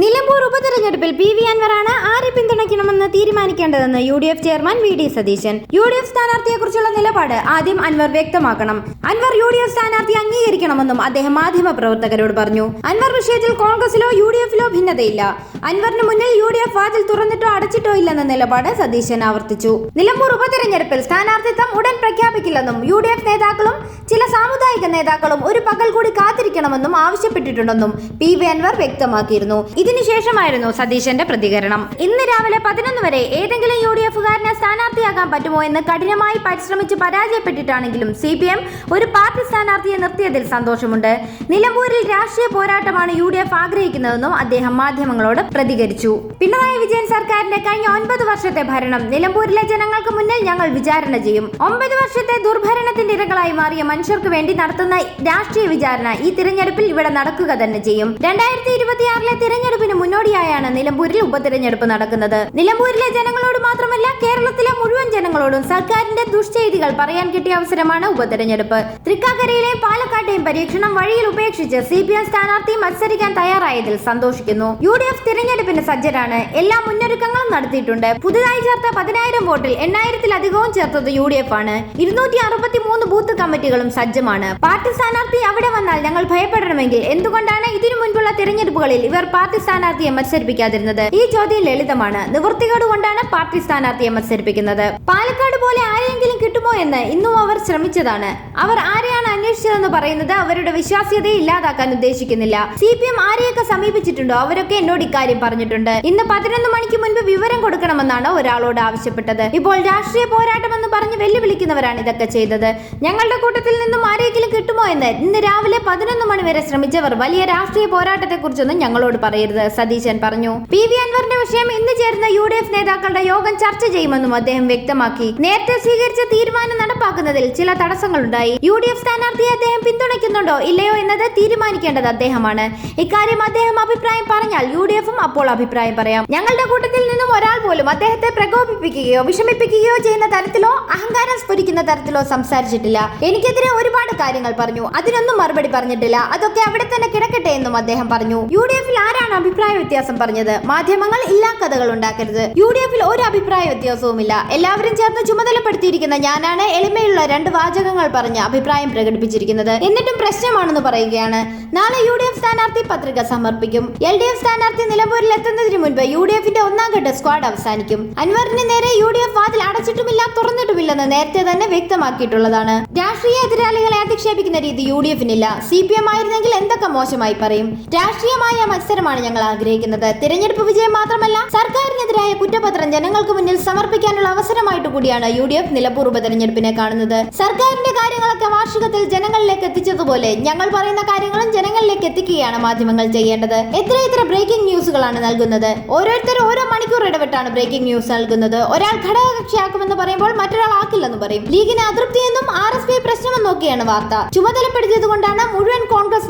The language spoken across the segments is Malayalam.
നിലമ്പൂർ ഉപതെരഞ്ഞെടുപ്പിൽ പി വി അൻവറാണ് ആരെ പിന്തുണയ്ക്കണമെന്ന് തീരുമാനിക്കേണ്ടതെന്ന് U D F chairman V D Satheesan. U D F സ്ഥാനാർത്ഥിയെക്കുറിച്ചുള്ള നിലപാട് ആദ്യം അൻവർ വ്യക്തമാക്കണം. അൻവർ യു ഡി എഫ് സ്ഥാനാർത്ഥി അംഗീകരിക്കണമെന്നും അദ്ദേഹം മാധ്യമപ്രവർത്തകരോട് പറഞ്ഞു. അൻവർ വിഷയത്തിൽ കോൺഗ്രസിലോ യു ഡി എഫിലോ ഭിന്നതയില്ല. അൻവറിന് മുന്നിൽ യു ഡി എഫ് വാതിൽ തുറന്നിട്ടോ അടച്ചിട്ടോ ഇല്ലെന്ന നിലപാട് സതീശൻ ആവർത്തിച്ചു. നിലമ്പൂർ ഉപതെരഞ്ഞെടുപ്പിൽ സ്ഥാനാർത്ഥിത്വം ഉടൻ പ്രഖ്യാപിക്കില്ലെന്നും യു ഡി എഫ് നേതാക്കളും ചില സാമുദായിക നേതാക്കളും ഒരു പകൽ കൂടി കാത്തിരിക്കണമെന്നും ആവശ്യപ്പെട്ടിട്ടുണ്ടെന്നും പി വി അൻവർ വ്യക്തമാക്കിയിരുന്നു. ഇതിനുശേഷമായിരുന്നു സതീശന്റെ പ്രതികരണം. ഇന്ന് രാവിലെ പതിനൊന്ന് വരെ ഏതെങ്കിലും യു ഡി എഫുകാരനെ സ്ഥാനാർത്ഥിയാക്കാൻ പറ്റുമോ എന്ന് കഠിനമായി പരിശ്രമിച്ച് പരാജയപ്പെട്ടിട്ടാണെങ്കിലും സി പി എം ഒരു പാർട്ടി സ്ഥാനാർത്ഥിയെ നിർത്തിയതിൽ സന്തോഷമുണ്ട്. നിലമ്പൂരിൽ രാഷ്ട്രീയ പോരാട്ടമാണ് യു ഡി എഫ് ആഗ്രഹിക്കുന്നതെന്നും അദ്ദേഹം മാധ്യമങ്ങളോട് പ്രതികരിച്ചു. പിണറായി വിജയൻ സർക്കാരിന്റെ കഴിഞ്ഞ ഒൻപത് വർഷത്തെ ഭരണം നിലമ്പൂരിലെ ജനങ്ങൾക്ക് മുന്നിൽ ഞങ്ങൾ വിചാരണ ചെയ്യും. ഒമ്പത് വർഷത്തെ ദുർഭരണത്തിന്റെ ഇരകളായി മാറിയ മനുഷ്യർക്ക് വേണ്ടി നടത്തുന്ന രാഷ്ട്രീയ വിചാരണ ഈ തിരഞ്ഞെടുപ്പിൽ ഇവിടെ നടക്കുക തന്നെ ചെയ്യും. രണ്ടായിരത്തി ഇരുപത്തിയാറിലെ തിരഞ്ഞെടുപ്പിന് മുന്നോടിയായാണ് നിലമ്പൂരിൽ ഉപതെരഞ്ഞെടുപ്പ് നടക്കുന്നത്. നിലമ്പൂരിലെ ജനങ്ങളോട് മാത്രമല്ല കേരളത്തിലെ മുഴുവൻ ജനങ്ങളോടും സർക്കാരിന്റെ ദുഷ്ചെയ്തികൾ പറയാൻ കിട്ടിയ അവസരമാണ് ഉപതെരഞ്ഞെടുപ്പ്. തൃക്കാക്കരയിലെയും പാലക്കാട്ടെയും പരീക്ഷണം വഴിയിൽ ഉപേക്ഷിച്ച് സി പി എം സ്ഥാനാർത്ഥി മത്സരിക്കാൻ തയ്യാറായതിൽ സന്തോഷിക്കുന്നു. യു ഡി എഫ് തിരഞ്ഞെടുപ്പിന് സജ്ജരാണ്. എല്ലാ മുന്നൊരുക്കങ്ങളും നടത്തിയിട്ടുണ്ട്. പുതുതായി ചേർത്ത പതിനായിരം വോട്ടിൽ എണ്ണായിരത്തിലധികവും ചേർത്തത് യു ഡി എഫ് ആണ്. ഇരുന്നൂറ്റി അറുപത്തി മൂന്ന് ബൂത്ത് കമ്മിറ്റികളും സജ്ജമാണ്. പാർട്ടി സ്ഥാനാർത്ഥി അവിടെ വന്നാൽ ഞങ്ങൾ ഭയപ്പെടണമെങ്കിൽ എന്തുകൊണ്ടാണ് ഇതിനു മുൻപുള്ള തിരഞ്ഞെടുപ്പുകളിൽ ഇവർ പാർട്ടി സ്ഥാനാർത്ഥിയെ മത്സരിപ്പിക്കാതിരുന്നത്. ഈ ചോദ്യം ലളിതമാണ്. നിവൃത്തികേട് കൊണ്ടാണ് പാർട്ടി സ്ഥാനാർത്ഥിയെ മത്സരിപ്പിക്കുന്നത്. പാലക്കാട് പോലെ ആരെയെങ്കിലും കിട്ടുമോ എന്ന് ഇന്നും അവർ ശ്രമിച്ചതാണ്. അവർ ആരെയാണ് അന്വേഷിച്ചതെന്ന് പറയുന്നത് അവരുടെ വിശ്വാസ്യതയെ ഇല്ലാതാക്കാൻ ഉദ്ദേശിക്കുന്നില്ല. സി പി എം ആരെയൊക്കെ സമീപിച്ചിട്ടുണ്ടോ? അവരൊക്കെ എന്നോട് ഇക്കാര്യം പറഞ്ഞിട്ടുണ്ട്. ഇന്ന് പതിനൊന്ന് മണിക്ക് മുൻപ് വിവരം കൊടുക്കണമെന്നാണ് ഒരാളോട് ആവശ്യപ്പെട്ടത്. ഇപ്പോൾ രാഷ്ട്രീയ പോരാട്ടം എന്ന് പറഞ്ഞ് വെല്ലുവിളിക്കുന്നവരാണ് ഇതൊക്കെ ചെയ്തത്. ഞങ്ങളുടെ കൂട്ടത്തിൽ നിന്നും ആരെങ്കിലും കിട്ടുമോ എന്ന് ഇന്ന് രാവിലെ പതിനൊന്ന് മണി വരെ ശ്രമിച്ചവർ വലിയ രാഷ്ട്രീയ പോരാട്ടത്തെ കുറിച്ചൊന്നും ഞങ്ങളോട് പറയരുത്. സതീശൻ പറഞ്ഞു. പി വി അൻവറിന്റെ വിഷയം ഇന്ന് ചേരുന്ന യു ഡി എഫ് നേതാക്കളുടെ യോഗം ചർച്ച ചെയ്യുമെന്നും അദ്ദേഹം വ്യക്തമാക്കി. നേരത്തെ സ്വീകരിച്ച തീരുമാനം നടപ്പാക്കുന്നതിൽ ചില തടസ്സങ്ങളുണ്ടായി. യു ഡി എഫ് സ്ഥാനാർത്ഥിയെ അദ്ദേഹം പിന്തുണയ്ക്കുന്നുണ്ടോ ഇല്ലയോ എന്നത് തീരുമാനിക്കേണ്ടത് അദ്ദേഹമാണ്. ഇക്കാര്യം അദ്ദേഹം അഭിപ്രായം പറഞ്ഞാൽ യു ഡി എഫും അപ്പോൾ അഭിപ്രായം പറയാം. ഞങ്ങളുടെ കൂട്ടത്തിൽ നിന്നും ഒരാൾ പോലും അദ്ദേഹത്തെ പ്രകോപിപ്പിക്കുകയോ വിഷമിപ്പിക്കുകയോ ചെയ്യുന്ന തരത്തിലോ അഹങ്കാരം സ്ഫുരിക്കുന്ന തരത്തിലോ സംസാരിച്ചിട്ടില്ല. എനിക്കെതിരെ ഒരുപാട് കാര്യങ്ങൾ പറഞ്ഞു. അതിനൊന്നും മറുപടി പറഞ്ഞിട്ടില്ല. അതൊക്കെ അവിടെ തന്നെ കിടക്കട്ടെ എന്നും അദ്ദേഹം പറഞ്ഞു. യു ഡി എഫിൽ ആരാണ് അഭിപ്രായ വ്യത്യാസം പറഞ്ഞത്. മാധ്യമങ്ങൾ ഇല്ലാ കഥകൾ ഉണ്ടാക്കരുത്. യു ഡി എഫിൽ ഒരു അഭിപ്രായ വ്യത്യാസവുമില്ല. എല്ലാവരും ചേർന്ന് ചുമതലപ്പെടുത്തിയിരിക്കുന്ന ഞാനാണ് എളിമയുള്ള രണ്ട് വാചകങ്ങൾ പറഞ്ഞ് അഭിപ്രായം പ്രകടിപ്പിച്ചിരിക്കുന്നത്. എന്നിട്ടും പ്രശ്നമാണെന്ന് പറയുകയാണ്. നാളെ യു ഡി എഫ് സ്ഥാനാർത്ഥി പത്രിക സമർപ്പിക്കും. എൽ ഡി എഫ് സ്ഥാനാർത്ഥി നിലമ്പൂരിൽ എത്തുന്നതിന് മുൻപ് യു ഡി എഫിന്റെ ഒന്നാം ഘട്ട സ്ക്വാഡ് അവസാനിക്കും. അൻവറിന് നേരെ യു ഡി എഫ് വാതിൽ അടച്ചിട്ടുമില്ല തുറന്നിട്ടുമില്ലെന്ന് നേരത്തെ തന്നെ വ്യക്തമാക്കിയിട്ടുള്ളതാണ്. രാഷ്ട്രീയ എതിരാളികളെ അധിക്ഷേപിക്കുന്ന രീതി യു ഡി എഫിനില്ല സി പി എം ആയിരുന്നെങ്കിൽ എന്തൊക്കെ മോശമായി പറയും? രാഷ്ട്രീയമായ മത്സരമാണ് ഞങ്ങൾ ആഗ്രഹിക്കുന്നത്. തിരഞ്ഞെടുപ്പ് വിജയം മാത്രമല്ല സർക്കാരിനെതിരായ കുറ്റപത്രം ജനങ്ങൾക്ക് മുന്നിൽ സമർപ്പിക്കാനുള്ള അവസരമായിട്ട് കൂടിയാണ് യു ഡി എഫ് നിലപൂർ ഉപതെരഞ്ഞെടുപ്പിനെ കാണുന്നത്. സർക്കാരിന്റെ കാര്യങ്ങളൊക്കെ വാർഷികത്തിൽ ജനങ്ങളിലേക്ക് എത്തിച്ചതുപോലെ ഞങ്ങൾ പറയുന്ന കാര്യങ്ങളും ജനങ്ങളിലേക്ക് എത്തിക്കുകയാണ് മാധ്യമങ്ങൾ ചെയ്യേണ്ടത്. എത്ര എത്ര ബ്രേക്കിംഗ് ന്യൂസുകളാണ് നൽകുന്നത്. ഓരോരുത്തരും ഓരോ മണിക്കൂർ ഇടപെട്ടാണ് ബ്രേക്കിംഗ് ന്യൂസ് നൽകുന്നത്. ഒരാൾ ഘടകകക്ഷിയാക്കുമെന്ന് പറയുമ്പോൾ മറ്റൊരാൾ ആക്കില്ലെന്ന് പറയും. ലീഗിന് അതൃപ്തിയെന്നും ആർ എസ് പി പ്രശ്നമെന്നൊക്കെയാണ് നോക്കിയാണ് വാർത്ത. ചുമതലപ്പെടുത്തിയത് കൊണ്ടാണ് മുഴുവൻ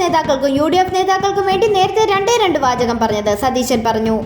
നേതാക്കൾക്കും യു നേതാക്കൾക്കും വേണ്ടി നേരത്തെ രണ്ടേ രണ്ട് വാചകം പറഞ്ഞത് സതീശൻ പറഞ്ഞു.